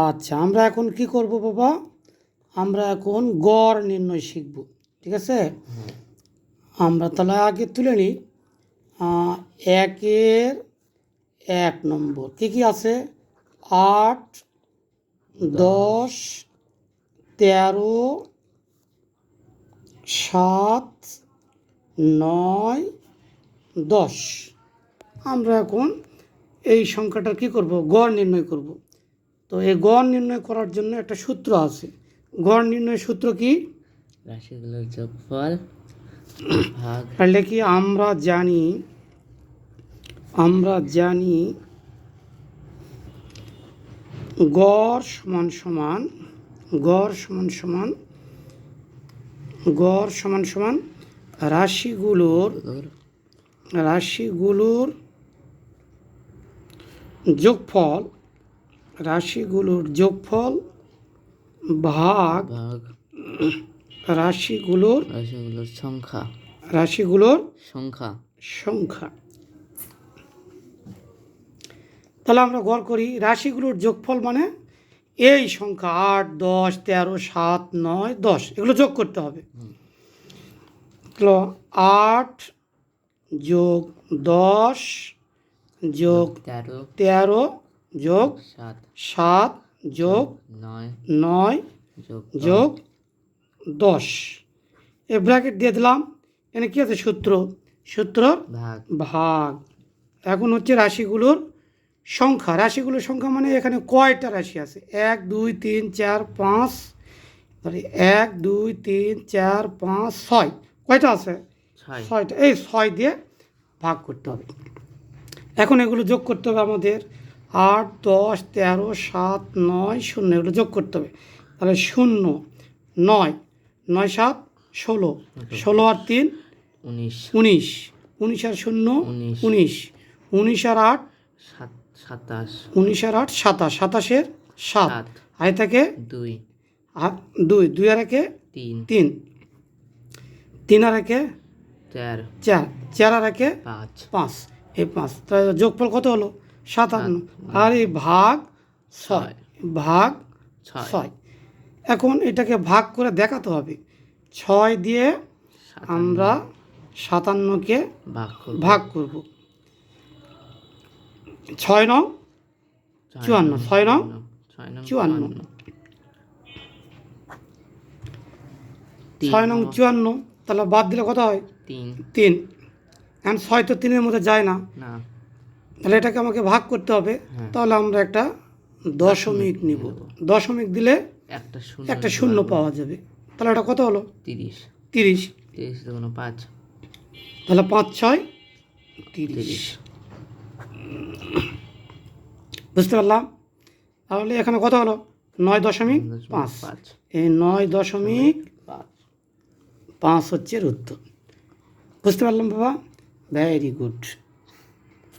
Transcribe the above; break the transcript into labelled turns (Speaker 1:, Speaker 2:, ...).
Speaker 1: আচ্ছা আমরা এখন কি করব বাবা? আমরা এখন গড় নির্ণয় শিখব, ঠিক আছে? আমরা তাহলে আগে তুলে নিই। একের এক নম্বর, কি কি আছে? আট, দশ, তেরো, সাত, নয়, দশ। আমরা এখন এই সংখ্যাটা কি করব? গড় নির্ণয় করব। তো এই গড় নির্ণয় করার জন্য একটা সূত্র আছে। গড় নির্ণয় সূত্র কি?
Speaker 2: রাশিগুলোর যোগফল ভাগ।
Speaker 1: তাহলে কি আমরা জানি আমরা জানি গড় সমান সমান গড় সমান সমান গড় সমান সমান রাশিগুলোর রাশিগুলোর যোগফল রাশিগুলোর যোগফল ভাগ রাশিগুলোর
Speaker 2: রাশিগুলোর সংখ্যা।
Speaker 1: রাশিগুলোর
Speaker 2: সংখ্যা।
Speaker 1: সংখ্যা। তাহলে আমরা গড় করি রাশিগুলোর যোগফল মানে এই সংখ্যা আট দশ তেরো সাত নয় দশ। এগুলো যোগ করতে হবে। আট যোগ দশ যোগ
Speaker 2: তেরো।
Speaker 1: তেরো যোগ
Speaker 2: সাত।
Speaker 1: যোগ
Speaker 2: নয়।
Speaker 1: নয়
Speaker 2: যোগ
Speaker 1: যোগ দশ। এ ব্র্যাকেট দিয়ে দিলাম। এখানে কী আছে? সূত্র। সূত্র
Speaker 2: ভাগ।
Speaker 1: ভাগ। এখন হচ্ছে রাশিগুলোর সংখ্যা। রাশিগুলোর সংখ্যা মানে এখানে কয়টা রাশি আছে? এক দুই তিন চার পাঁচ। এক দুই তিন চার পাঁচ ছয়। কয়টা আছে? ছয়টা। এই ছয় দিয়ে ভাগ করতে হবে। এখন এগুলো যোগ করতে হবে আমাদের। আট দশ তেরো সাত নয় শূন্য এগুলো যোগ করতে হবে। তাহলে শূন্য নয় নয় সাত ষোলো। ষোলো আর তিন
Speaker 2: উনিশ।
Speaker 1: উনিশ। উনিশ আর শূন্য
Speaker 2: উনিশ।
Speaker 1: উনিশ। আর আট
Speaker 2: সাতাশ।
Speaker 1: উনিশ আর আট সাতাশ। সাতাশের সাত। আয় থাকে
Speaker 2: দুই।
Speaker 1: আট দুই দুই আর একে
Speaker 2: তিন।
Speaker 1: তিন। তিন আর একে
Speaker 2: চার।
Speaker 1: চার। চার আর একে
Speaker 2: পাঁচ।
Speaker 1: পাঁচ। এই পাঁচ। তাহলে যোগফল কত হলো? সাতান্ন। আর এই ভাগ ছয়। ভাগ
Speaker 2: ছয়।
Speaker 1: এখন এটাকে ভাগ করে দেখাতে হবে। ছয় দিয়ে আমরা সাতান্নকে
Speaker 2: ভাগ করব।
Speaker 1: ভাগ করব। ছয় নং চুয়ান্ন। ছয় নং চুয়ান্ন। ছয় নং চুয়ান্ন। তাহলে বাদ দিলে কত হয়?
Speaker 2: তিন।
Speaker 1: তিন। এখন ছয় তো তিনের মধ্যে যায় না। তাহলে এটাকে আমাকে ভাগ করতে হবে।
Speaker 2: হ্যাঁ।
Speaker 1: তাহলে আমরা একটা দশমিক নিব। দশমিক দিলে
Speaker 2: একটা শূন্য
Speaker 1: একটা শূন্য পাওয়া যাবে। তাহলে এটা কত হলো?
Speaker 2: তিরিশ।
Speaker 1: তিরিশ।
Speaker 2: তিরিশ পাঁচ।
Speaker 1: তাহলে পাঁচ ছয় তিরিশ। বুঝতে পারলাম? তাহলে এখানে কত হলো? নয়
Speaker 2: দশমিক
Speaker 1: পাঁচ।
Speaker 2: পাঁচ।
Speaker 1: এই নয় দশমিক
Speaker 2: পাঁচ।
Speaker 1: পাঁচ হচ্ছে এর উত্তর। বুঝতে পারলাম বাবা? Very good